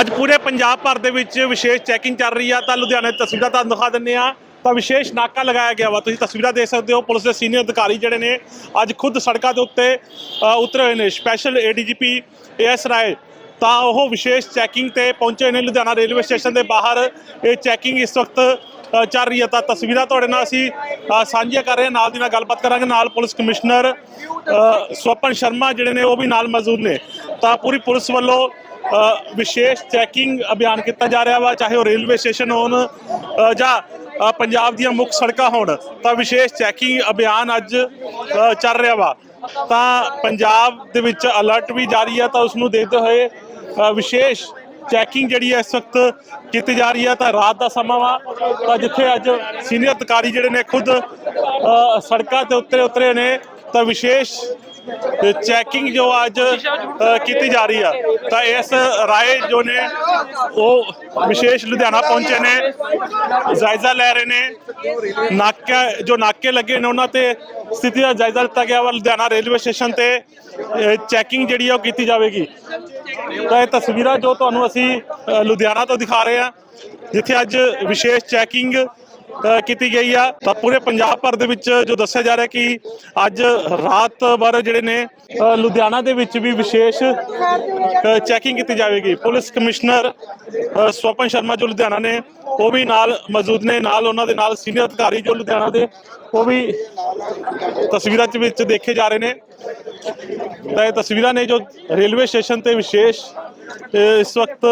ਅੱਜ ਪੂਰੇ ਪੰਜਾਬ ਭਰ ਦੇ ਵਿੱਚ ਵਿਸ਼ੇਸ਼ ਚੈਕਿੰਗ ਚੱਲ ਰਹੀ ਆ, ਤਾਂ ਲੁਧਿਆਣੇ ਦੀਆਂ ਤਸਵੀਰਾਂ ਤੁਹਾਨੂੰ ਦਿਖਾ ਦਿੰਨੇ ਆ ਤਾਂ ਵਿਸ਼ੇਸ਼ ਨਾਕਾ ਲਗਾਇਆ ਗਿਆ ਵਾ, ਤੁਸੀਂ ਤਸਵੀਰਾਂ ਦੇਖ ਸਕਦੇ ਹੋ, ਪੁਲਿਸ ਦੇ ਸੀਨੀਅਰ ਅਧਿਕਾਰੀ ਜਿਹੜੇ ਨੇ ਅੱਜ ਖੁਦ ਸੜਕਾਂ ਦੇ ਉੱਤੇ ਉਤਰੇ ਹੋਏ ਨੇ ਸਪੈਸ਼ਲ ਏਡੀਜੀਪੀ ਏਐਸ ਰਾਏ। ਤਾਂ ਉਹ ਵਿਸ਼ੇਸ਼ ਚੈਕਿੰਗ ਤੇ ਪਹੁੰਚੇ ਨੇ ਲੁਧਿਆਣਾ ਰੇਲਵੇ ਸਟੇਸ਼ਨ ਦੇ ਬਾਹਰ। ਇਹ ਚੈਕਿੰਗ ਇਸ ਵਕਤ ਚੱਲ ਰਹੀ ਹੈ ਤਾਂ ਤਸਵੀਰਾਂ ਤੁਹਾਡੇ ਨਾਲ ਅਸੀਂ ਸਾਂਝੀਆਂ ਕਰ ਰਹੇ ਹਾਂ, ਨਾਲ ਦੀ ਨਾਲ ਗੱਲਬਾਤ ਕਰਾਂਗੇ, ਨਾਲ ਪੁਲਿਸ ਕਮਿਸ਼ਨਰ ਸਵਪਨ ਸ਼ਰਮਾ ਜਿਹੜੇ ਨੇ ਉਹ ਵੀ ਨਾਲ ਮੌਜੂਦ ਨੇ। ਤਾਂ ਪੂਰੀ ਪੁਲਿਸ ਵੱਲੋਂ ਵਿਸ਼ੇਸ਼ ਚੈਕਿੰਗ ਅਭਿਆਨ ਕੀਤਾ ਜਾ ਰਿਹਾ ਵਾ, ਚਾਹੇ ਉਹ ਰੇਲਵੇ ਸਟੇਸ਼ਨ ਹੋਣ ਜਾਂ ਪੰਜਾਬ ਦੀਆਂ ਮੁੱਖ ਸੜਕਾਂ ਹੋਣ, ਤਾਂ ਵਿਸ਼ੇਸ਼ ਚੈਕਿੰਗ ਅਭਿਆਨ ਅੱਜ ਚੱਲ ਰਿਹਾ ਵਾ। ਤਾਂ ਪੰਜਾਬ ਦੇ ਵਿੱਚ ਅਲਰਟ ਵੀ ਜਾਰੀ ਆ, ਤਾਂ ਉਸ ਨੂੰ ਦੇਖਦੇ ਹੋਏ ਵਿਸ਼ੇਸ਼ ਚੈਕਿੰਗ ਜਿਹੜੀ ਹੈ ਇਸ ਵਕਤ ਕੀਤੀ ਜਾ ਰਹੀ ਹੈ ਤਾਂ ਰਾਤ ਦਾ ਸਮਾਂ ਵਾ। ਤਾਂ ਜਿੱਥੇ ਅੱਜ ਸੀਨੀਅਰ ਅਧਿਕਾਰੀ ਜਿਹੜੇ ਨੇ ਖੁਦ ਸੜਕਾਂ ਤੇ ਉੱਤੇ ਉਤਰੇ ਨੇ, ਤਾਂ ਵਿਸ਼ੇਸ਼ ਚੈਕਿੰਗ ਜੋ ਅੱਜ ਕੀਤੀ ਜਾ ਰਹੀ ਆ, ਤਾਂ ਇਸ ਰਾਏ ਜੋ ਨੇ, ਉਹ ਵਿਸ਼ੇਸ਼ ਲੁਧਿਆਣਾ ਪਹੁੰਚੇ ਨੇ, ਜਾਇਜ਼ਾ ਲੈ ਰਹੇ ਨੇ, ਨਾਕਾ, ਜੋ ਨਾਕੇ ਲੱਗੇ ਨੇ ਉਹਨਾਂ ਤੇ ਸਥਿਤੀ ਦਾ ਜਾਇਜ਼ਾ ਲਿੱਤਾ ਗਿਆ ਵਾ ਲੁਧਿਆਣਾ ਰੇਲਵੇ ਸਟੇਸ਼ਨ ਤੇ ਚੈਕਿੰਗ ਜਿਹੜੀ ਆ ਉਹ ਕੀਤੀ ਜਾਵੇਗੀ। ਤਾਂ ਇਹ ਤਸਵੀਰਾਂ ਜੋ ਤੁਹਾਨੂੰ ਅਸੀਂ ਲੁਧਿਆਣਾ ਤੋਂ ਦਿਖਾ ਰਹੇ ਹਾਂ ਜਿੱਥੇ ਅੱਜ ਵਿਸ਼ੇਸ਼ ਚੈਕਿੰਗ ਕੀਤੀ ਗਈ ਆ। ਤਾਂ ਪੂਰੇ ਪੰਜਾਬ ਭਰ ਦੇ ਵਿੱਚ ਜੋ ਦੱਸਿਆ ਜਾ ਰਿਹਾ ਕਿ ਅੱਜ ਰਾਤ ਭਰ ਜਿਹੜੇ ਨੇ ਲੁਧਿਆਣਾ ਦੇ ਵਿੱਚ ਵੀ ਵਿਸ਼ੇਸ਼ ਚੈਕਿੰਗ ਕੀਤੀ ਜਾਵੇਗੀ। ਪੁਲਿਸ ਕਮਿਸ਼ਨਰ ਸਵਪਨ ਸ਼ਰਮਾ ਜੋ ਲੁਧਿਆਣਾ ਨੇ, ਉਹ ਵੀ ਨਾਲ ਮੌਜੂਦ ਨੇ। ਨਾਲ ਉਹਨਾਂ ਦੇ ਨਾਲ ਸੀਨੀਅਰ ਅਧਿਕਾਰੀ ਜੋ ਲੁਧਿਆਣਾ ਦੇ, ਉਹ ਵੀ ਤਸਵੀਰਾਂ ਚ ਵਿੱਚ ਦੇਖੇ ਜਾ ਰਹੇ ਨੇ। ਤਾਂ ਇਹ ਤਸਵੀਰਾਂ ਨੇ ਜੋ ਰੇਲਵੇ ਸਟੇਸ਼ਨ ਤੇ ਵਿਸ਼ੇਸ਼ ਇਸ ਵਕਤ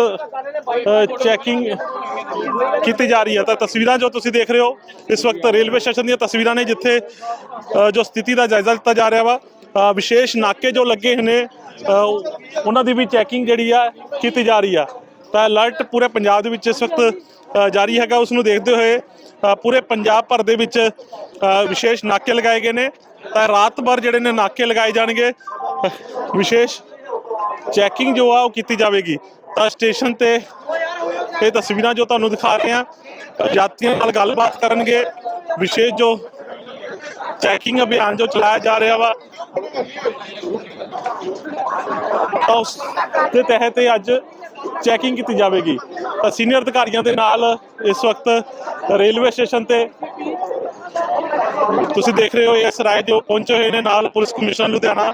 ਚੈਕਿੰਗ ਕੀਤੀ ਜਾ ਰਹੀ ਹੈ। ਤਾਂ ਤਸਵੀਰਾਂ ਜੋ ਤੁਸੀਂ ਦੇਖ ਰਹੇ ਹੋ, ਇਸ ਵਕਤ ਰੇਲਵੇ ਸਟੇਸ਼ਨ ਦੀਆਂ ਤਸਵੀਰਾਂ ਨੇ ਜਿੱਥੇ ਜੋ ਸਥਿਤੀ ਦਾ ਜਾਇਜ਼ਾ ਲਿੱਤਾ ਜਾ ਰਿਹਾ ਵਾ ਵਿਸ਼ੇਸ਼ ਨਾਕੇ ਜੋ ਲੱਗੇ ਨੇ ਉਹਨਾਂ ਦੀ ਵੀ ਚੈਕਿੰਗ ਜਿਹੜੀ ਆ, ਕੀਤੀ ਜਾ ਰਹੀ ਆ। ਤਾਂ ਅਲਰਟ ਪੂਰੇ ਪੰਜਾਬ ਦੇ ਵਿੱਚ ਇਸ ਵਕਤ ਜਾਰੀ ਹੈਗਾ। ਉਸ ਨੂੰ ਦੇਖਦੇ ਹੋਏ ਪੂਰੇ ਪੰਜਾਬ ਭਰ ਦੇ ਵਿੱਚ ਵਿਸ਼ੇਸ਼ ਨਾਕੇ ਲਗਾਏ ਗਏ ਨੇ। ਤਾਂ ਰਾਤ ਭਰ ਜਿਹੜੇ ਨੇ ਨਾਕੇ ਲਗਾਏ ਜਾਣਗੇ। ਵਿਸ਼ੇਸ਼ ਚੈਕਿੰਗ ਜੋ ਆ, ਉਹ ਕੀਤੀ ਜਾਵੇਗੀ। ਤਾਂ ਸਟੇਸ਼ਨ ਤੇ ਇਹ ਤਸਵੀਰਾਂ ਜੋ ਤੁਹਾਨੂੰ ਦਿਖਾ ਰਹੇ ਹਾਂ, ਯਾਤਰੀਆਂ ਨਾਲ ਗੱਲਬਾਤ ਕਰਨਗੇ। ਵਿਸ਼ੇਸ਼ ਜੋ ਚੈਕਿੰਗ ਅਭਿਆਨ ਜੋ ਚਲਾਇਆ ਜਾ ਰਿਹਾ ਵਾ, ਤਾਂ ਉਸ ਦੇ ਤਹਿਤ ਇਹ ਅੱਜ ਚੈਕਿੰਗ ਕੀਤੀ ਜਾਵੇਗੀ। ਤਾਂ ਸੀਨੀਅਰ ਅਧਿਕਾਰੀਆਂ ਦੇ ਨਾਲ ਇਸ ਵਕਤ ਰੇਲਵੇ ਸਟੇਸ਼ਨ ਤੇ ਤੁਸੀਂ ਦੇਖ ਰਹੇ ਹੋ ਇਸ ਰਾਏ ਜੋ ਪਹੁੰਚੇ ਹੋਏ ਨੇ ਨਾਲ ਪੁਲਿਸ ਕਮਿਸ਼ਨਰ ਲੁਧਿਆਣਾ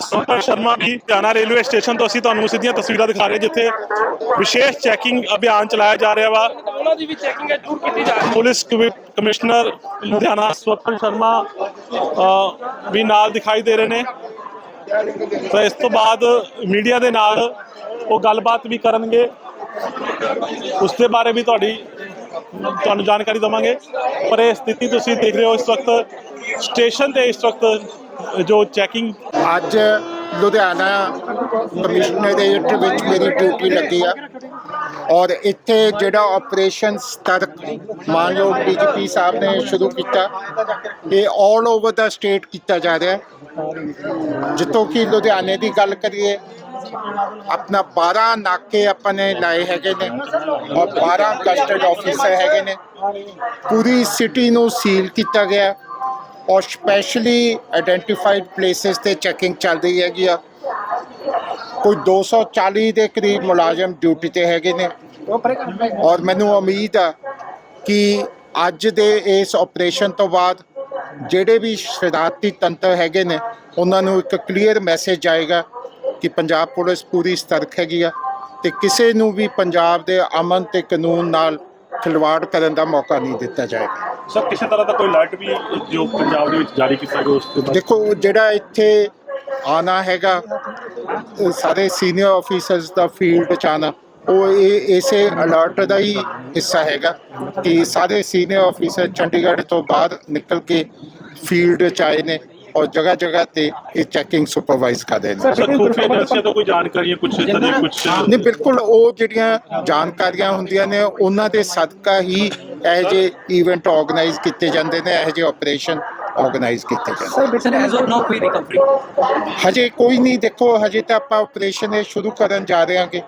ਸਵਪਨ ਸ਼ਰਮਾ ਵੀ ਲੁਧਿਆਣਾ ਰੇਲਵੇ ਸਟੇਸ਼ਨ ਤੋਂ ਅਸੀਂ ਤੁਹਾਨੂੰ ਸਿੱਧੀਆਂ ਤਸਵੀਰਾਂ ਦਿਖਾ ਰਹੇ ਜਿੱਥੇ ਵਿਸ਼ੇਸ਼ ਚੈਕਿੰਗ ਅਭਿਆਨ ਚਲਾਇਆ ਜਾ ਰਿਹਾ ਵਾ। ਉਹਨਾਂ ਦੀ ਵੀ ਚੈਕਿੰਗ ਹੈ ਜ਼ਰੂਰ ਕੀਤੀ ਜਾ ਰਹੀ ਹੈ। ਪੁਲਿਸ ਕਮਿ- ਕਮਿਸ਼ਨਰ ਲੁਧਿਆਣਾ ਸਵਪਨ ਸ਼ਰਮਾ ਵੀ ਨਾਲ ਦਿਖਾਈ ਦੇ ਰਹੇ ਨੇ। ਤਾਂ ਇਸ ਤੋਂ ਬਾਅਦ ਮੀਡੀਆ ਦੇ ਨਾਲ ਉਹ ਗੱਲਬਾਤ ਵੀ ਕਰਨਗੇ। ਉਸ ਦੇ ਬਾਰੇ ਵੀ ਤੁਹਾਡੀ ਤੁਹਾਨੂੰ ਜਾਣਕਾਰੀ ਦਵਾਂਗੇ। ਪਰ ਇਹ ਸਥਿਤੀ ਤੁਸੀਂ ਦੇਖ ਰਹੇ ਹੋ ਇਸ ਵਕਤ, ਸਟੇਸ਼ਨ ਤੇ ਇਸ ਵਕਤ, ਜੋ ਚੈਕਿੰਗ ਅੱਜ ਲੁਧਿਆਣਾ ਕਮਿਸ਼ਨਰੇਟ ਵਿੱਚ ਮੇਰੀ ਡਿਊਟੀ ਲੱਗੀ ਆ। ਔਰ ਇੱਥੇ ਜਿਹੜਾ ਆਪਰੇਸ਼ਨ ਸਤਰ ਮਾਨਯੋਗ ਡੀਜੀਪੀ ਸਾਹਿਬ ਨੇ ਸ਼ੁਰੂ ਕੀਤਾ, ਇਹ 올 ਓਵਰ ਦਾ ਸਟੇਟ ਕੀਤਾ ਜਾ ਰਿਹਾ। ਹੈ ਜਿੱਥੋਂ ਕਿ ਲੁਧਿਆਣੇ ਦੀ ਗੱਲ ਕਰੀਏ ਆਪਣਾ 12 ਨਾਕੇ ਆਪਾਂ ਨੇ ਲਾਏ ਹੈਗੇ ਨੇ ਔਰ 12 ਕਸਟਡ ਆਫੀਸਰ ਹੈਗੇ ਨੇ। ਪੂਰੀ ਸਿਟੀ ਨੂੰ ਸੀਲ ਕੀਤਾ ਗਿਆ ਔਰ ਸਪੈਸ਼ਲੀ ਆਇਡੈਂਟੀਫਾਈਡ ਪਲੇਸਿਸ ਤੇ ਚੈਕਿੰਗ ਚੱਲ ਰਹੀ ਹੈਗੀ ਆ। ਕੋਈ 240 ਦੇ ਕਰੀਬ ਮੁਲਾਜ਼ਮ ਡਿਊਟੀ ਤੇ ਹੈਗੇ ਨੇ ਔਰ ਮੈਨੂੰ ਉਮੀਦ ਆ ਕਿ ਅੱਜ ਦੇ ਇਸ ਆਪਰੇਸ਼ਨ ਤੋਂ ਬਾਅਦ ਜਿਹੜੇ ਵੀ ਸ਼ਰਾਰਤੀ ਤੰਤਰ ਹੈਗੇ ਨੇ, ਉਹਨਾਂ ਨੂੰ ਇੱਕ ਕਲੀਅਰ ਮੈਸੇਜ ਆਏਗਾ ਕਿ ਪੰਜਾਬ ਪੁਲਿਸ ਪੂਰੀ ਸਤਰਕ ਹੈਗੀ ਆ ਤੇ ਕਿਸੇ ਨੂੰ ਵੀ ਪੰਜਾਬ ਦੇ ਅਮਨ ਤੇ ਕਾਨੂੰਨ ਨਾਲ ਖਿਲਵਾੜ ਕਰਨ ਦਾ ਮੌਕਾ ਨਹੀਂ ਦਿੱਤਾ ਜਾਏਗਾ। ਸਰ ਕਿਸੇ ਤਰ੍ਹਾਂ ਦਾ ਕੋਈ ਅਲਰਟ ਵੀ ਜੋ ਪੰਜਾਬ ਦੇ ਵਿੱਚ ਜਾਰੀ ਕੀਤਾ ਗਿਆ ਉਸ ਤੋਂ ਬਾਅਦ? ਦੇਖੋ ਜਿਹੜਾ ਇੱਥੇ ਆਣਾ ਹੈਗਾ ਸਾਰੇ ਸੀਨੀਅਰ ਅਫੀਸਰਸ ਦਾ ਫੀਲਡ ਚ ਆਉਣਾ ਉਹ ਇਹ ਇਸੇ ਅਲਰਟ ਦਾ ਹੀ ਹਿੱਸਾ ਹੈਗਾ ਕਿ ਸਾਰੇ ਸੀਨੀਅਰ ਅਫੀਸਰ ਚੰਡੀਗੜ੍ਹ ਤੋਂ ਬਾਹਰ ਨਿਕਲ ਕੇ ਫੀਲਡ ਚ ਆਏ ਨੇ। ਔਰ ਜਗ੍ਹਾ ਜਗ੍ਹਾ ਤੇ ਇਹ ਚੈਕਿੰਗ ਸੁਪਰਵਾਈਜ਼ ਕਰ ਰਹੇ ਨੇ ਸਰ ਖੂਫੀਆ ਏਜੰਸੀਆਂ ਤੋਂ ਕੋਈ ਜਾਣਕਾਰੀ ਕੁਝ ਇਦਾਂ ਦੀ ਕੁਝ ਨਹੀਂ ਬਿਲਕੁਲ ਉਹ ਜਿਹੜੀਆਂ ਜਾਣਕਾਰੀਆਂ ਹੁੰਦੀਆਂ ਨੇ ਉਹਨਾਂ ਦੇ ਸਦਕਾ ਹੀ ਇਹ ਜਿਹੇ ਇਵੈਂਟ ਆਰਗੇਨਾਈਜ਼ ਕੀਤੇ ਜਾਂਦੇ ਨੇ ਇਹ ਜਿਹੇ ਆਪਰੇਸ਼ਨ ਆਰਗੇਨਾਈਜ਼ ਕੀਤੇ ਜਾਂਦੇ ਸਰ ਬੇਟਾ ਐਜ਼ ਆਫ ਨਾਓ ਕੋਈ ਰਿਕਵਰੀ ਹਜੇ ਕੋਈ ਨਹੀਂ ਦੇਖੋ ਹਜੇ ਤਾਂ ਆਪਾਂ ਆਪਰੇਸ਼ਨ ਇਹ ਸ਼ੁਰੂ ਕਰਨ ਜਾ ਰਹੇ ਹਾਂਗੇ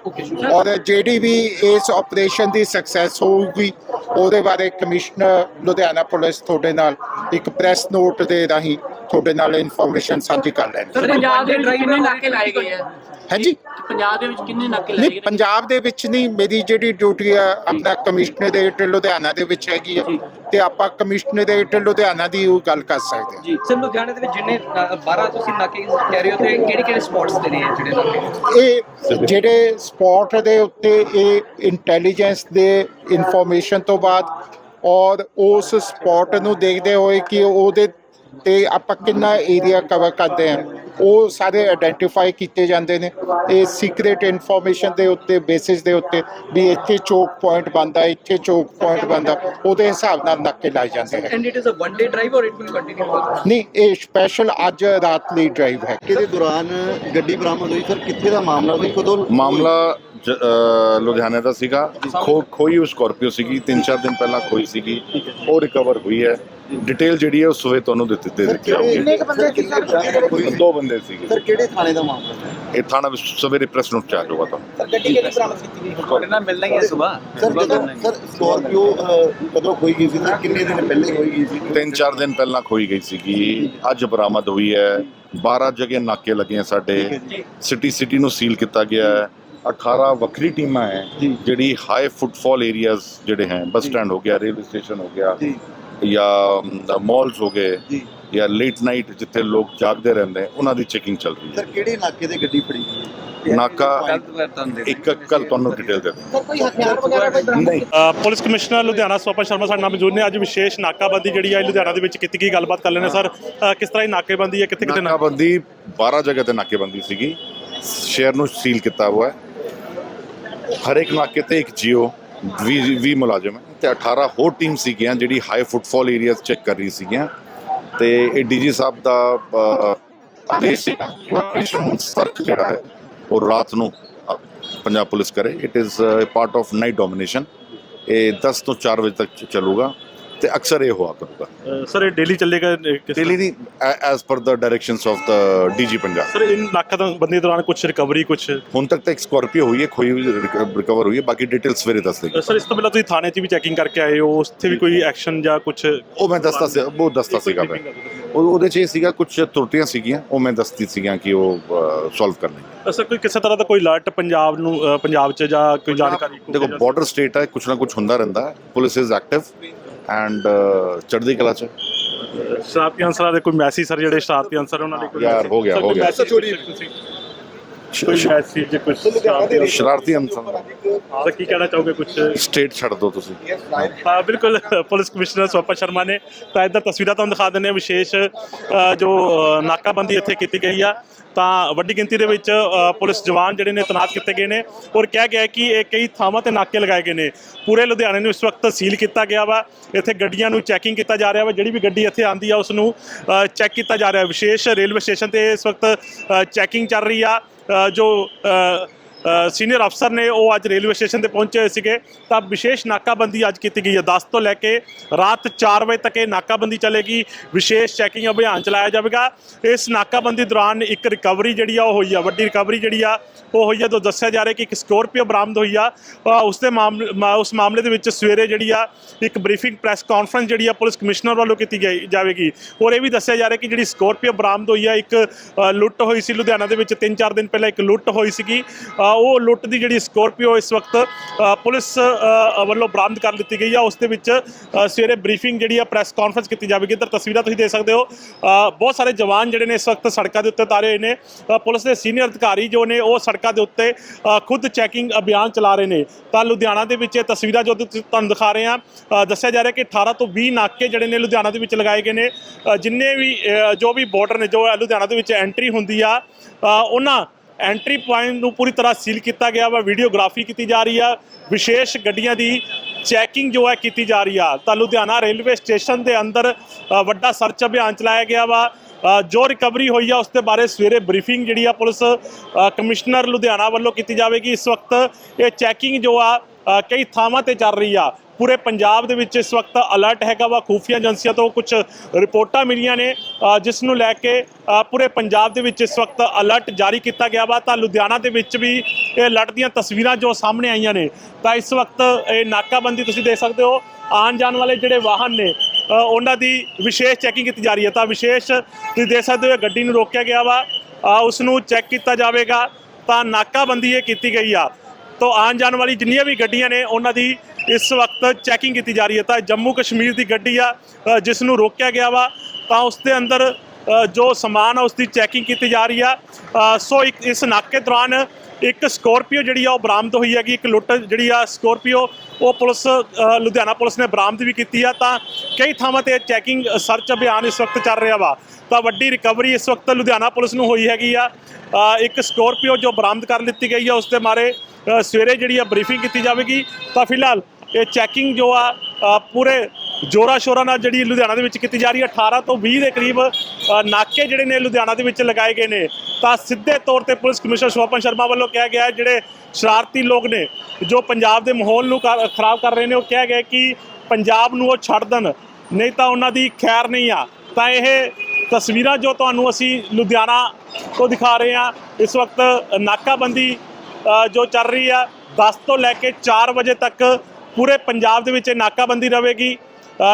ਔਰ ਜਿਹੜੀ ਵੀ ਇਸ ਆਪਰੇਸ਼ਨ ਦੀ ਸਕਸੈਸ ਹੋਊਗੀ ਉਹਦੇ ਬਾਰੇ ਕਮਿਸ਼ਨਰ ਲੁਧਿਆਣਾ ਪੁਲਿਸ ਤੁਹਾਡੇ ਨਾਲ ਇੱਕ ਪ੍ਰੈਸ ਨੋਟ ਦੇ ਰਾਹੀਂ ਤੁਹਾਡੇ ਨਾਲ ਇਨਫੋਰਮੇਸ਼ਨ ਸਾਂਝੀ ਕਰ ਲੈਣੀ। ਸਰ ਪੰਜਾਬ ਦੇ ਵਿੱਚ ਕਿੰਨੇ ਨਾਕੇ ਲਾਏ ਗਏ ਆ? ਹਾਂਜੀ? ਪੰਜਾਬ ਦੇ ਵਿੱਚ ਕਿੰਨੇ ਨਾਕੇ ਲਾਏ ਨਹੀਂ ਗਏ? ਪੰਜਾਬ ਦੇ ਵਿੱਚ ਨਹੀਂ ਮੇਰੀ ਜਿਹੜੀ ਡਿਊਟੀ ਆ ਆਪਣਾ ਕਮਿਸ਼ਨਰੇਟ ਲੁਧਿਆਣਾ ਦੇ ਵਿੱਚ ਹੈਗੀ ਆ। ਤੇ ਆਪਾਂ ਕਮਿਸ਼ਨਰੇਟ ਲੁਧਿਆਣਾ ਦੀ ਉਹ ਗੱਲ ਕਰ ਸਕਦੇ ਹਾਂ ਜੀ। ਸਰ ਲੁਧਿਆਣੇ ਦੇ ਵਿੱਚ ਜਿੰਨੇ ਅ, 12 ਤੁਸੀਂ ਨਾਕੇ ਕਹਿ ਰਹੇ ਹੋ ਤੇ ਕਿਹੜੇ ਕਿਹੜੇ ਸਪੌਟਸ ਤੇ ਨੇ ਜਿਹੜੇ ਨਾਕੇ? ਇਹ ਜਿਹੜੇ ਸਪੌਟ ਦੇ ਉੱਤੇ ਇਹ ਇੰਟੈਲੀਜੈਂਸ ਦੇ ਇਨਫੋਰਮੇਸ਼ਨ ਤੋਂ ਬਾਅਦ ਔਰ ਉਸ ਸਪੌਟ ਨੂੰ ਦੇਖਦੇ ਹੋਏ ਕਿ ਉਹਦੇ ਤੇ ਆਪਾਂ ਕਿੰਨਾ ਏਰੀਆ ਕਵਰ ਕਰਦੇ ਹਾਂ ਉਹ ਸਾਰੇ ਆਇਡੈਂਟੀਫਾਈ ਕੀਤੇ ਜਾਂਦੇ ਨੇ। ਇਹ ਸੀਕ੍ਰੀਟ ਇਨਫੋਰਮੇਸ਼ਨ ਦੇ ਉੱਤੇ ਬੇਸਿਸ ਦੇ ਉੱਤੇ ਵੀ ਇੱਥੇ ਚੋਕ ਪੁਆਇੰਟ ਬੰਦਾ ਇੱਥੇ ਚੋਕ ਪੁਆਇੰਟ ਬੰਦਾ ਉਹਦੇ ਹਿਸਾਬ ਨਾਲ ਨਾਕੇ ਲਾਏ ਜਾਂਦੇ ਨੇ। And it is a one day drive ਔਰ ਇਟ ਵਿਲ ਕੰਟੀਨਿਊ ਨਹੀਂ ਇਹ ਸਪੈਸ਼ਲ ਅੱਜ ਰਾਤ ਲਈ ਡਰਾਈਵ ਹੈ। ਦੇ ਦੌਰਾਨ ਗੱਡੀ ਬਰਾਮਦ ਹੋਈ? ਸਰ ਕਿੱਥੇ ਦਾ ਮਾਮਲਾ ਸੀ? ਕਦੋਂ ਮਾਮਲਾ ਲੁਧਿਆਣੇ ਦਾ ਸੀਗਾ। ਖੋਈ ਉਹ ਸਕਾਰਪੀਓ ਸੀਗੀ। ਤਿੰਨ ਚਾਰ ਦਿਨ ਪਹਿਲਾਂ ਖੋਈ ਸੀਗੀ। ਉਹ ਰਿਕਵਰ ਹੋਈ ਹੈ। ਡਿਟੇਲ ਜਿਹੜੀ ਹੈ ਉਹ ਸਵੇਰੇ ਤੁਹਾਨੂੰ ਦਿੱਤੀ ਦੇ ਦਿੱਤੀ ਜਾਊਗੀ। ਕੋਈ ਦੋ ਬੰਦੇ ਸੀਗੇ। ਸਰ ਕਿਹੜੇ ਥਾਣੇ ਦਾ ਮਾਮਲਾ ਹੈ ਇਹ ਥਾਣਾ ਵਿੱਚ ਸਵੇਰੇ ਪ੍ਰੈਸ ਨੋਟ ਚਾਰਜ ਹੋਗਾ ਤੁਹਾਨੂੰ। ਤੁਹਾਡੇ ਨਾਲ ਮਿਲਣਾ ਹੀ ਹੈ ਸਵੇਰ ਸਰ ਜਦੋਂ ਸਰ ਸਕਾਰਪੀਓ ਕਦੋਂ ਖੋਈ ਗਈ ਸੀ? ਸਰ ਕਿੰਨੇ ਦਿਨ ਪਹਿਲੇ ਖੋਈ ਗਈ ਸੀ? ਤਿੰਨ ਚਾਰ ਦਿਨ ਪਹਿਲਾਂ ਖੋਈ ਗਈ ਸੀਗੀ। ਅੱਜ ਬਰਾਮਦ ਹੋਈ ਹੈ। 12 ਜਗ੍ਹਾ ਨਾਕੇ ਲੱਗੇ ਹੈ ਸਾਡੇ ਸਿਟੀ ਸਿਟੀ ਨੂੰ ਸੀਲ ਕੀਤਾ ਗਿਆ ਹੈ। 18 ਵੱਖਰੀ ਟੀਮਾਂ ਹੈ। ਜਿਹੜੀ ਹਾਈ ਫੁੱਟਫਾਲ ਏਰੀਆਜ਼ ਜਿਹੜੇ ਹੈ ਬੱਸ ਸਟੈਂਡ ਹੋ ਗਿਆ ਰੇਲਵੇ ਸਟੇਸ਼ਨ ਹੋ ਗਿਆ। ਜੀ ਮਾਲਸ ਹੋ ਗਏ ਜੀ। ਜਾਂ ਲੇਟ ਨਾਈਟ ਜਿੱਥੇ ਲੋਕ ਜਾਗਦੇ ਰਹਿੰਦੇ ਹੈ, ਉਹਨਾਂ ਦੀ ਚੈਕਿੰਗ ਚੱਲ ਰਹੀ ਸਰ ਕਿਹੜੇ ਇਲਾਕੇ ਤੇ ਗੱਡੀ ਫੜੀ ਗਈ ਹੈ? ਨਾਕਾ ਹੈ ਇੱਕ ਕੱਲ ਤੁਹਾਨੂੰ ਡਿਟੇਲ ਦੇ ਨਹੀਂ। ਅ, ਪੁਲਿਸ ਕਮਿਸ਼ਨਰ ਲੁਧਿਆਣਾ ਸੋਪਾ ਸ਼ਰਮਾ ਸਾਡੇ ਨਾਲ ਮੌਜੂਦ ਨੇ। ਅੱਜ ਵਿਸ਼ੇਸ਼ ਨਾਕਾਬੰਦੀ ਜਿਹੜੀ ਹੈ ਲੁਧਿਆਣਾ ਦੇ ਵਿੱਚ ਕੀਤੀ ਗਈ। ਗੱਲਬਾਤ ਕਰ ਲੈਣੇ ਸਰ ਕਿਸ ਤਰ੍ਹਾਂ ਦੀ ਨਾਕੇਬੰਦੀ ਹੈ? ਕਿੱਥੇ ਕਿੱਥੇ ਨਾਕਾਬੰਦੀ 12 ਜਗ੍ਹਾ ਤੇ ਨਾਕੇਬੰਦੀ ਸੀਗੀ। ਸ਼ਹਿਰ ਨੂੰ ਸੀਲ ਕੀਤਾ ਹੋਇਆ ਹੈ। ਹਰ ਇੱਕ ਨਾਕੇ ਤੇ ਇੱਕ ਜੀਓ 20 20 ਮੁਲਾਜ਼ਮ ਹੈ। ਤੇ 18 ਹੋਰ ਟੀਮ ਸੀਗੀਆਂ ਜਿਹੜੀ ਹਾਈ ਫੁੱਟਫਾਲ ਏਰੀਆਜ਼ ਚੈੱਕ ਕਰ ਰਹੀ ਸੀਗੀਆਂ। ਤੇ ਇਹ ਡੀਜੀ ਸਾਹਿਬ ਦਾ ਆਦੇਸ਼ ਸਰਕ ਜਿਹੜਾ ਹੈ ਉਹ ਰਾਤ ਨੂੰ ਪੰਜਾਬ ਪੁਲਿਸ ਕਰੇ। It is part of night domination ਇਹ 10 ਤੋਂ 4 ਵਜੇ ਤੱਕ ਚੱਲੂਗਾ। ਤੇ ਅਕਸਰ ਇਹ ਹੋਆ ਕਰੂਗਾ ਸਰ ਇਹ ਡੇਲੀ ਚੱਲੇਗਾ daily the as per the directions of the DG Punjab sir in ਨਾਕਾਬੰਦੀ ਦੌਰਾਨ ਕੁਝ ਰਿਕਵਰੀ ਕੁਝ ਹੁਣ ਤੱਕ ਤਾਂ ਇੱਕ ਸਕਾਰਪੀਓ ਹੋਈ ਹੈ ਖੋਈ ਰਿਕਵਰ ਹੋਈ ਹੈ ਬਾਕੀ ਡਿਟੇਲ ਸਵੇਰੇ ਦੱਸ ਦੇਗੀ ਸਰ ਇਸ ਤੋਂ ਪਹਿਲਾਂ ਤੁਸੀਂ ਥਾਣੇ 'ਚ ਵੀ ਚੈਕਿੰਗ ਕਰਕੇ ਆਏ ਹੋ ਉੱਥੇ ਵੀ ਕੋਈ ਐਕਸ਼ਨ ਜਾਂ ਕੁਝ ਉਹ ਮੈਂ ਦੱਸਦਾ ਸੀ ਉਹ ਦੱਸਦਾ ਸੀਗਾ ਮੈਂ। ਉਹ ਉਹਦੇ 'ਚ ਇਹ ਸੀਗਾ ਕੁਝ ਤਰੁੱਟੀਆਂ ਸੀਗੀਆਂ ਉਹ ਮੈਂ ਦੱਸਦੀ ਸੀਗੀਆਂ ਕਿ ਉਹ ਸੋਲਵ ਕਰਨੀ ਸਰ ਕੋਈ ਕਿਸੇ ਤਰ੍ਹਾਂ ਦਾ ਕੋਈ ਅਲਰਟ ਪੰਜਾਬ ਨੂੰ ਪੰਜਾਬ 'ਚ ਜਾਂ ਕੋਈ ਜਾਣਕਾਰੀ? ਦੇਖੋ ਬਾਰਡਰ ਸਟੇਟ ਹੈ ਕੁਝ ਨਾ ਕੁਝ ਹੁੰਦਾ ਰਹਿੰਦਾ। ਪੁਲਿਸ ਇਜ਼ ਐਕਟਿਵ ਐਂਡ ਚੜ੍ਹਦੀ ਕਲਾ ਚ। ਸ਼ਰਾਰਤੀ ਅਨਸਰਾਂ ਦੇ ਕੋਈ ਮੈਸੇਜ ਸਰ ਜਿਹੜੇ ਸ਼ਰਾਰਤੀ ਅਨਸਰ ਉਹਨਾਂ ਦੇ ਕੋਈ ਯਾਰ, ਹੋ ਗਿਆ, ਹੋ ਗਿਆ। ਮੈਸੇਜ ਕੋਈ ਮੈਸੇਜ ਕੁਝ ਸ਼ਰਾਰਤੀ ਸ਼ਰਾਰਤੀ ਅੰਸਰ। ਸਰ ਕੀ ਕਹਿਣਾ ਚਾਹੋਗੇ ਕੁਝ ਸਟੇਟ ਛੱਡ ਦਿਓ ਤੁਸੀਂ। ਹਾਂ ਬਿਲਕੁਲ ਪੁਲਿਸ ਕਮਿਸ਼ਨਰ ਸੋਪਾ ਸ਼ਰਮਾ ਨੇ ਤਾਂ ਇੱਧਰ ਤਸਵੀਰਾਂ ਤੁਹਾਨੂੰ ਦਿਖਾ ਦਿੰਦੇ ਹਾਂ। ਵਿਸ਼ੇਸ਼ ਜੋ ਨਾਕਾਬੰਦੀ ਇੱਥੇ ਕੀਤੀ ਗਈ ਆ। ਤਾਂ ਵੱਡੀ ਗਿਣਤੀ ਦੇ ਵਿੱਚ ਪੁਲਿਸ ਜਵਾਨ ਜਿਹੜੇ ਨੇ ਤੈਨਾਤ ਕੀਤੇ ਗਏ ਨੇ ਔਰ ਕਿਹਾ ਗਿਆ ਕਿ ਇਹ ਕਈ ਥਾਵਾਂ ਤੇ ਨਾਕੇ ਲਗਾਏ ਗਏ ਨੇ। ਪੂਰੇ ਲੁਧਿਆਣੇ ਨੂੰ ਇਸ ਵਕਤ ਸੀਲ ਕੀਤਾ ਗਿਆ ਵਾ। ਇੱਥੇ ਗੱਡੀਆਂ ਨੂੰ ਚੈਕਿੰਗ ਕੀਤਾ ਜਾ ਰਿਹਾ ਵਾ। ਜਿਹੜੀ ਵੀ ਗੱਡੀ ਇੱਥੇ ਆਂਦੀ ਆ, ਉਸ ਨੂੰ ਚੈੱਕ ਕੀਤਾ ਜਾ ਰਿਹਾ। ਵਿਸ਼ੇਸ਼ ਰੇਲਵੇ ਸਟੇਸ਼ਨ ਤੇ ਇਸ ਵਕਤ ਚੈਕਿੰਗ ਚੱਲ ਰਹੀ ਆ। ਜੋ ਸੀਨੀਅਰ ਅਫਸਰ ਨੇ ਉਹ ਅੱਜ ਰੇਲਵੇ ਸਟੇਸ਼ਨ ਤੇ ਪਹੁੰਚੇ ਹੋਏ ਸੀਗੇ। ਤਾਂ ਵਿਸ਼ੇਸ਼ ਨਾਕਾਬੰਦੀ ਅੱਜ ਕੀਤੀ ਗਈ ਹੈ। 10 ਤੋਂ ਲੈ ਕੇ ਰਾਤ 4 ਵਜੇ ਤੱਕ ਇਹ ਨਾਕਾਬੰਦੀ ਚੱਲੇਗੀ। ਵਿਸ਼ੇਸ਼ ਚੈਕਿੰਗ ਅਭਿਆਨ ਚਲਾਇਆ ਜਾਵੇਗਾ। ਇਸ ਨਾਕਾਬੰਦੀ ਦੌਰਾਨ ਇੱਕ ਰਿਕਵਰੀ ਜਿਹੜੀ ਆ ਉਹ ਹੋਈ ਆ। ਵੱਡੀ ਰਿਕਵਰੀ ਜਿਹੜੀ ਆ ਉਹ ਹੋਈ ਆ ਤੋਂ ਦੱਸਿਆ ਜਾ ਰਿਹਾ ਕਿ ਇੱਕ ਸਕੋਰਪੀਓ ਬਰਾਮਦ ਹੋਈ ਆ। ਅ, ਉਸ ਦੇ ਮਾਮਲੇ ਮਾ- ਉਸ ਮਾਮਲੇ ਦੇ ਵਿੱਚ ਸਵੇਰੇ ਜਿਹੜੀ ਆ ਇੱਕ ਬਰੀਫਿੰਗ ਪ੍ਰੈਸ ਕਾਨਫਰੰਸ ਜਿਹੜੀ ਆ ਪੁਲਿਸ ਕਮਿਸ਼ਨਰ ਵੱਲੋਂ ਕੀਤੀ ਗਈ ਜਾਵੇਗੀ। ਔਰ ਇਹ ਵੀ ਦੱਸਿਆ ਜਾ ਰਿਹਾ ਕਿ ਜਿਹੜੀ ਸਕੋਰਪੀਓ ਬਰਾਮਦ ਹੋਈ ਆ ਇੱਕ ਲੁੱਟ ਹੋਈ ਸੀ ਲੁਧਿਆਣਾ ਦੇ ਵਿੱਚ। 3-4 ਦਿਨ ਪਹਿਲਾਂ ਇੱਕ ਲੁੱਟ ਹੋਈ ਸੀਗੀ। ਉਹ ਲੁੱਟ ਦੀ ਜਿਹੜੀ ਸਕੋਰਪੀਓ ਇਸ ਵਕਤ ਪੁਲਿਸ ਵੱਲੋਂ ਬਰਾਮਦ ਕਰ ਲਿੱਤੀ ਗਈ ਆ। ਉਸ ਦੇ ਵਿੱਚ ਸਵੇਰੇ ਬਰੀਫਿੰਗ ਜਿਹੜੀ ਆ ਪ੍ਰੈਸ ਕਾਨਫਰੰਸ ਕੀਤੀ ਜਾਵੇਗੀ। ਇੱਧਰ ਤਸਵੀਰਾਂ ਤੁਸੀਂ ਦੇਖ ਸਕਦੇ ਹੋ। ਬਹੁਤ ਸਾਰੇ ਜਵਾਨ ਜਿਹੜੇ ਨੇ ਇਸ ਵਕਤ ਸੜਕਾਂ ਦੇ ਉੱਤੇ ਉਤਾਰੇ ਹੋਏ ਨੇ। ਪੁਲਿਸ ਦੇ ਸੀਨੀਅਰ ਅਧਿਕਾਰੀ ਜੋ ਨੇ, ਉਹ ਸੜਕਾਂ ਦੇ ਉੱਤੇ ਖੁਦ ਚੈਕਿੰਗ ਅਭਿਆਨ ਚਲਾ ਰਹੇ ਨੇ। ਤਾਂ ਲੁਧਿਆਣਾ ਦੇ ਵਿੱਚ ਇਹ ਤਸਵੀਰਾਂ ਜੋ ਤੁਹਾਨੂੰ ਦਿਖਾ ਰਹੇ ਆ ਦੱਸਿਆ ਜਾ ਰਿਹਾ ਕਿ 18 ਤੋਂ 20 ਨਾਕੇ ਜਿਹੜੇ ਨੇ ਲੁਧਿਆਣਾ ਦੇ ਵਿੱਚ ਲਗਾਏ ਗਏ ਨੇ। ਜਿੰਨੇ ਵੀ ਜੋ ਵੀ ਬਾਰਡਰ ਨੇ, ਜੋ ਲੁਧਿਆਣਾ ਦੇ ਵਿੱਚ ਐਂਟਰੀ ਹੁੰਦੀ ਆ ਉਹਨਾਂ ਐਂਟਰੀ ਪੁਆਇੰਟ ਨੂੰ ਪੂਰੀ ਤਰ੍ਹਾਂ ਸੀਲ ਕੀਤਾ ਗਿਆ ਵਾ, ਵੀਡੀਓਗ੍ਰਾਫੀ ਕੀਤੀ ਜਾ ਰਹੀ ਆ, ਵਿਸ਼ੇਸ਼ ਗੱਡੀਆਂ ਦੀ ਚੈਕਿੰਗ ਜੋ ਹੈ ਕੀਤੀ ਜਾ ਰਹੀ ਆ। ਤਾਂ ਲੁਧਿਆਣਾ ਰੇਲਵੇ ਸਟੇਸ਼ਨ ਦੇ ਅੰਦਰ ਵੱਡਾ ਸਰਚ ਅਭਿਆਨ ਚਲਾਇਆ ਗਿਆ ਵਾ। ਜੋ ਰਿਕਵਰੀ ਹੋਈ ਆ ਉਸ ਦੇ ਬਾਰੇ ਸਵੇਰੇ ਬਰੀਫਿੰਗ ਜਿਹੜੀ ਆ ਪੁਲਿਸ ਕਮਿਸ਼ਨਰ ਲੁਧਿਆਣਾ ਵੱਲੋਂ ਕੀਤੀ ਜਾਵੇਗੀ। ਇਸ ਵਕਤ ਇਹ ਚੈਕਿੰਗ ਜੋ ਆ ਕਈ ਥਾਵਾਂ ਤੇ ਚੱਲ ਰਹੀ ਆ। ਪੂਰੇ ਪੰਜਾਬ ਦੇ ਵਿੱਚ ਇਸ ਵਕਤ ਅਲਰਟ ਹੈਗਾ ਵਾ। ਖੂਫੀਆ ਏਜੰਸੀਆਂ ਤੋਂ ਕੁਝ ਰਿਪੋਰਟਾਂ ਮਿਲੀਆਂ ਨੇ ਜਿਸ ਨੂੰ ਲੈ ਕੇ ਪੂਰੇ ਪੰਜਾਬ ਦੇ ਵਿੱਚ ਇਸ ਵਕਤ ਅਲਰਟ ਜਾਰੀ ਕੀਤਾ ਗਿਆ ਵਾ। ਤਾਂ ਲੁਧਿਆਣਾ ਦੇ ਵਿੱਚ ਵੀ ਇਹ ਅਲਰਟ ਦੀਆਂ ਤਸਵੀਰਾਂ ਜੋ ਸਾਹਮਣੇ ਆਈਆਂ ਨੇ, ਤਾਂ ਇਸ ਵਕਤ ਇਹ ਨਾਕਾਬੰਦੀ ਤੁਸੀਂ ਦੇਖ ਸਕਦੇ ਹੋ। ਆਉਣ ਜਾਣ ਵਾਲੇ ਜਿਹੜੇ ਵਾਹਨ ਨੇ ਉਹਨਾਂ ਦੀ ਵਿਸ਼ੇਸ਼ ਚੈਕਿੰਗ ਕੀਤੀ ਜਾ ਰਹੀ ਹੈ। ਤਾਂ ਵਿਸ਼ੇਸ਼ ਤੁਸੀਂ ਦੇਖ ਸਕਦੇ ਹੋ ਗੱਡੀ ਨੂੰ ਰੋਕਿਆ ਗਿਆ ਵਾ। ਉਸ ਨੂੰ ਚੈੱਕ ਕੀਤਾ ਜਾਵੇਗਾ। ਤਾਂ ਨਾਕਾਬੰਦੀ ਇਹ ਕੀਤੀ ਗਈ ਆ। ਤੋਂ ਆਉਣ ਜਾਣ ਵਾਲੀ ਜਿੰਨੀਆਂ ਵੀ ਗੱਡੀਆਂ ਨੇ, ਉਹਨਾਂ ਦੀ ਇਸ ਵਕਤ ਚੈਕਿੰਗ ਕੀਤੀ ਜਾ ਰਹੀ ਹੈ। ਤਾਂ ਜੰਮੂ ਕਸ਼ਮੀਰ ਦੀ ਗੱਡੀ ਆ ਜਿਸ ਨੂੰ ਰੋਕਿਆ ਗਿਆ ਵਾ। ਤਾਂ ਉਸ ਦੇ ਅੰਦਰ ਜੋ ਸਮਾਨ ਆ, ਉਸ ਦੀ ਚੈਕਿੰਗ ਕੀਤੀ ਜਾ ਰਹੀ ਆ। ਸੋ ਇੱਕ ਇਸ ਨਾਕੇ ਦੌਰਾਨ ਇੱਕ ਸਕੋਰਪੀਓ ਜਿਹੜੀ ਆ ਉਹ ਬਰਾਮਦ ਹੋਈ ਹੈਗੀ, ਇੱਕ ਲੁੱਟ ਜਿਹੜੀ ਆ ਸਕੋਰਪੀਓ, ਉਹ ਪੁਲਿਸ ਲੁਧਿਆਣਾ ਪੁਲਿਸ ਨੇ ਬਰਾਮਦ ਵੀ ਕੀਤੀ ਆ। ਤਾਂ ਕਈ ਥਾਵਾਂ ਤੇ ਚੈਕਿੰਗ, ਸਰਚ ਅਭਿਆਨ ਇਸ ਵਕਤ ਚੱਲ ਰਿਹਾ ਵਾ। ਤਾਂ ਵੱਡੀ ਰਿਕਵਰੀ ਇਸ ਵਕਤ ਲੁਧਿਆਣਾ ਪੁਲਿਸ ਨੂੰ ਹੋਈ ਹੈਗੀ ਆ। ਇੱਕ ਸਕੋਰਪੀਓ ਜੋ ਬਰਾਮਦ ਕਰ ਲਿੱਤੀ ਗਈ ਆ, ਉਸ ਦੇ ਮਾਰੇ ਸਵੇਰੇ ਜਿਹੜੀ ਆ ਬਰੀਫਿੰਗ ਕੀਤੀ ਜਾਵੇਗੀ। ਤਾਂ ਫਿਲਹਾਲ ਇਹ ਚੈਕਿੰਗ ਜੋ ਆ ਪੂਰੇ ਜੋਰਾ ਸ਼ੋਰਾ ਨਾਲ ਜਿਹੜੀ ਲੁਧਿਆਣਾ ਦੇ ਵਿੱਚ ਕੀਤੀ ਜਾ ਰਹੀ ਹੈ। 18 ਤੋਂ 20 ਦੇ ਕਰੀਬ ਨਾਕੇ ਜਿਹੜੇ ਨੇ ਲੁਧਿਆਣਾ ਦੇ ਵਿੱਚ ਲਗਾਏ ਗਏ ਨੇ। ਤਾਂ ਸਿੱਧੇ ਤੌਰ ਤੇ ਪੁਲਿਸ ਕਮਿਸ਼ਨਰ ਸ਼ੋਪਨ ਸ਼ਰਮਾ ਵੱਲੋਂ ਕਿਹਾ ਗਿਆ ਹੈ, ਜਿਹੜੇ ਸ਼ਰਾਰਤੀ ਲੋਕ ਨੇ, ਜੋ ਪੰਜਾਬ ਦੇ ਮਾਹੌਲ ਨੂੰ ਕਰ- ਖਰਾਬ ਕਰ ਰਹੇ ਨੇ, ਉਹ ਕਿਹਾ ਗਿਆ ਕਿ ਪੰਜਾਬ ਨੂੰ ਉਹ ਛੱਡ ਦੇਣ, ਨਹੀਂ ਤਾਂ ਉਹਨਾਂ ਦੀ ਖੈਰ ਨਹੀਂ ਆ। ਤਾਂ ਇਹ ਤਸਵੀਰਾਂ ਜੋ ਤੁਹਾਨੂੰ ਅਸੀਂ ਲੁਧਿਆਣਾ ਤੋਂ ਦਿਖਾ ਰਹੇ ਹਾਂ, ਇਸ ਵਕਤ ਨਾਕਾਬੰਦੀ ਜੋ ਚੱਲ ਰਹੀ ਆ 10 ਤੋਂ ਲੈ ਕੇ 4 ਵਜੇ ਤੱਕ ਪੂਰੇ ਪੰਜਾਬ ਦੇ ਵਿੱਚ ਇਹ ਨਾਕਾਬੰਦੀ ਰਹੇਗੀ।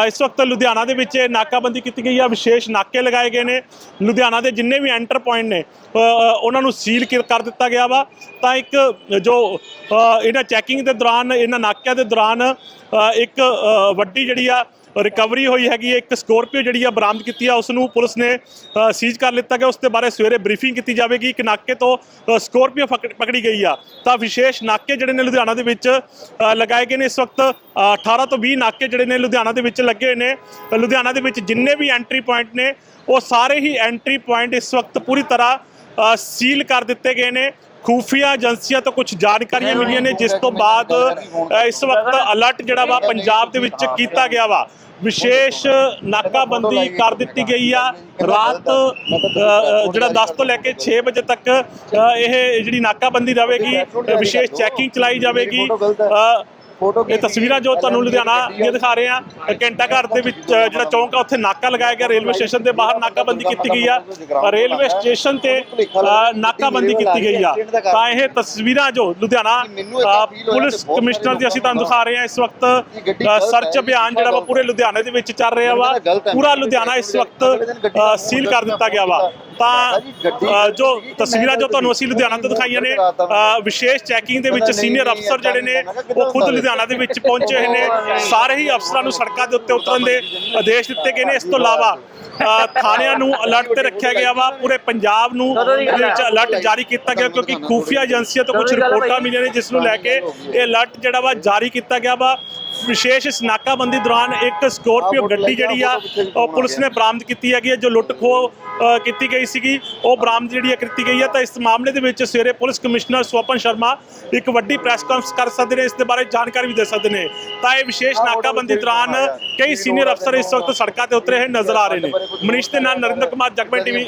ਇਸ ਵਕਤ ਲੁਧਿਆਣਾ ਦੇ ਵਿੱਚ ਨਾਕਾਬੰਦੀ ਕੀਤੀ ਗਈ ਆ। ਵਿਸ਼ੇਸ਼ ਨਾਕੇ ਲਗਾਏ ਗਏ ਨੇ। ਲੁਧਿਆਣਾ ਦੇ ਜਿੰਨੇ ਵੀ ਐਂਟਰ ਪੁਆਇੰਟ ਨੇ ਉਹਨਾਂ ਨੂੰ ਸੀਲ ਕੀ- ਕਰ ਦਿੱਤਾ ਗਿਆ ਵਾ। ਤਾਂ ਇੱਕ ਜੋ ਇਹਨਾਂ ਚੈਕਿੰਗ ਦੇ ਦੌਰਾਨ, ਇਹਨਾਂ ਨਾਕਿਆਂ ਦੇ ਦੌਰਾਨ ਇੱਕ ਵੱਡੀ ਜਿਹੜੀ ਆ ਰਿਕਵਰੀ ਹੋਈ ਹੈਗੀ ਹੈ ਇੱਕ ਸਕੋਰਪੀਓ ਜਿਹੜੀ ਆ ਬਰਾਮਦ ਕੀਤੀ ਆ ਉਸ ਨੂੰ ਪੁਲਿਸ ਨੇ ਸੀਜ਼ ਕਰ ਲਿੱਤਾ ਗਿਆ ਉਸ ਦੇ ਬਾਰੇ ਸਵੇਰੇ ਬਰੀਫਿੰਗ ਕੀਤੀ ਜਾਵੇਗੀ ਕਿ ਨਾਕੇ ਤੋਂ ਸਕੋਰਪੀਓ ਫਕ- ਪਕੜੀ ਗਈ ਆ। ਤਾਂ ਵਿਸ਼ੇਸ਼ ਨਾਕੇ ਜਿਹੜੇ ਨੇ ਲੁਧਿਆਣਾ ਦੇ ਵਿੱਚ ਲਗਾਏ ਗਏ ਨੇ ਇਸ ਵਕਤ ਅ, 18 ਤੋਂ 20 ਨਾਕੇ ਜਿਹੜੇ ਨੇ ਲੁਧਿਆਣਾ ਦੇ ਵਿੱਚ ਲੱਗੇ ਹੋਏ ਨੇ। ਲੁਧਿਆਣਾ ਦੇ ਵਿੱਚ ਜਿੰਨੇ ਵੀ ਐਂਟਰੀ ਪੁਆਇੰਟ ਨੇ ਉਹ ਸਾਰੇ ਹੀ ਐਂਟਰੀ ਪੁਆਇੰਟ ਇਸ ਵਕਤ ਪੂਰੀ ਤਰ੍ਹਾਂ ਸੀਲ ਕਰ ਦਿੱਤੇ ਗਏ ਨੇ। ਖੂਫੀਆ ਏਜੰਸੀਆਂ ਤੋਂ ਕੁਝ ਜਾਣਕਾਰੀਆਂ ਮਿਲੀਆਂ ਨੇ ਜਿਸ ਤੋਂ ਬਾਅਦ ਇਸ ਵਕਤ ਅਲਰਟ ਜਿਹੜਾ ਵਾ ਪੰਜਾਬ ਦੇ ਵਿੱਚ ਕੀਤਾ ਗਿਆ ਵਾ। ਵਿਸ਼ੇਸ਼ ਨਾਕਾਬੰਦੀ ਕਰ ਦਿੱਤੀ ਗਈ ਆ। ਰਾਤ ਅ, ਜਿਹੜਾ 10 ਤੋਂ ਲੈ ਕੇ 6 ਵਜੇ ਤੱਕ ਅ, ਇਹ ਜਿਹੜੀ ਨਾਕਾਬੰਦੀ ਰਹੇਗੀ ਵਿਸ਼ੇਸ਼ ਚੈਕਿੰਗ ਚਲਾਈ ਜਾਵੇਗੀ। ਅ, ਇਹ ਤਸਵੀਰਾਂ ਜੋ ਤੁਹਾਨੂੰ ਲੁਧਿਆਣਾ ਦੀਆਂ ਦਿਖਾ ਰਹੇ ਆ ਘੰਟਾ ਘਰ ਦੇ ਵਿੱਚ ਜਿਹੜਾ ਚੌਂਕ ਆ ਉੱਥੇ ਨਾਕਾ ਲਗਾਇਆ ਗਿਆ ਰੇਲਵੇ ਸਟੇਸ਼ਨ ਦੇ ਬਾਹਰ ਨਾਕਾਬੰਦੀ ਕੀਤੀ ਗਈ ਆ। ਰੇਲਵੇ ਸਟੇਸ਼ਨ ਤੇ ਨਾਕਾਬੰਦੀ ਕੀਤੀ ਗਈ ਆ। ਤਾਂ ਇਹ ਤਸਵੀਰਾਂ ਜੋ ਲੁਧਿਆਣਾ ਪੁਲਿਸ ਕਮਿਸ਼ਨਰ ਦੀ ਅਸੀਂ ਤੁਹਾਨੂੰ ਦਿਖਾ ਰਹੇ ਹਾਂ ਇਸ ਵਕਤ ਸਰਚ ਅਭਿਆਨ ਜਿਹੜਾ ਵਾ ਪੂਰੇ ਲੁਧਿਆਣੇ ਦੇ ਵਿੱਚ ਚੱਲ ਰਿਹਾ ਵਾ। ਪੂਰਾ ਲੁਧਿਆਣਾ ਇਸ ਵਕਤ ਸੀਲ ਕਰ ਦਿੱਤਾ ਗਿਆ ਵਾ। ਤਾਂ ਜੋ ਤਸਵੀਰਾਂ ਜੋ ਤੁਹਾਨੂੰ ਅਸੀਂ ਲੁਧਿਆਣਾ ਤੋਂ ਦਿਖਾਈਆਂ ਨੇ ਵਿਸ਼ੇਸ਼ ਚੈਕਿੰਗ ਦੇ ਵਿੱਚ ਸੀਨੀਅਰ ਅਫਸਰ ਜਿਹੜੇ ਨੇ ਉਹ ਖੁਦ ਲੁਧਿਆਣਾ ਦੇ ਵਿੱਚ ਪਹੁੰਚੇ ਹੋਏ ਨੇ। ਸਾਰੇ ਹੀ ਅਫਸਰਾਂ ਨੂੰ ਸੜਕਾਂ ਦੇ ਉੱਤੇ ਉਤਰਨ ਦੇ ਆਦੇਸ਼ ਦਿੱਤੇ ਗਏ ਨੇ। ਇਸ ਤੋਂ ਇਲਾਵਾ ਅ, ਥਾਣਿਆਂ ਨੂੰ ਅਲਰਟ ਤੇ ਰੱਖਿਆ ਗਿਆ ਵਾ। ਪੂਰੇ ਪੰਜਾਬ ਨੂੰ ਵਿੱਚ ਅਲਰਟ ਜਾਰੀ ਕੀਤਾ ਗਿਆ ਕਿਉਂਕਿ ਖੂਫੀਆ ਏਜੰਸੀਆਂ ਤੋਂ ਕੁਝ ਰਿਪੋਰਟਾਂ ਮਿਲੀਆਂ ਨੇ ਜਿਸ ਨੂੰ ਲੈ ਕੇ ਇਹ ਅਲਰਟ ਜਿਹੜਾ ਵਾ ਜਾਰੀ ਕੀਤਾ ਗਿਆ ਵਾ। ਵਿਸ਼ੇਸ਼ ਨਾਕਾਬੰਦੀ ਦੌਰਾਨ ਇੱਕ ਸਕੋਰਪੀਓ ਗੱਡੀ ਜਿਹੜੀ ਆ ਉਹ ਪੁਲਿਸ ਨੇ ਬਰਾਮਦ ਕੀਤੀ ਹੈਗੀ ਹੈ ਜੋ ਲੁੱਟ ਅ, ਕੀਤੀ ਗਈ ਸੀਗੀ ਉਹ ਬਰਾਮਦ ਜਿਹੜੀ ਹੈ ਕੀਤੀ ਗਈ ਹੈ। ਤਾਂ ਇਸ ਮਾਮਲੇ ਦੇ ਵਿੱਚ ਸਵੇਰੇ ਪੁਲਿਸ ਕਮਿਸ਼ਨਰ ਸਵਪਨ ਸ਼ਰਮਾ ਇੱਕ ਵੱਡੀ ਪ੍ਰੈਸ ਕਾਨਫਰੰਸ ਕਰ ਸਕਦੇ ਨੇ ਇਸ ਦੇ ਬਾਰੇ ਜਾਣਕਾਰੀ ਵੀ ਦੇ ਸਕਦੇ ਨੇ। ਤਾਂ ਇਹ ਵਿਸ਼ੇਸ਼ ਨਾਕਾਬੰਦੀ ਦੌਰਾਨ ਕਈ ਸੀਨੀਅਰ ਅਫਸਰ ਇਸ ਵਕਤ ਸੜਕਾਂ ਤੇ ਉਤਰੇ ਹੋਏ ਨਜ਼ਰ ਆ ਰਹੇ ਨੇ। ਮਨੀਸ਼ ਦੇ ਨਾਲ ਨਰਿੰਦਰ ਕੁਮਾਰ ਜਗਮਨ ਟੀਵੀ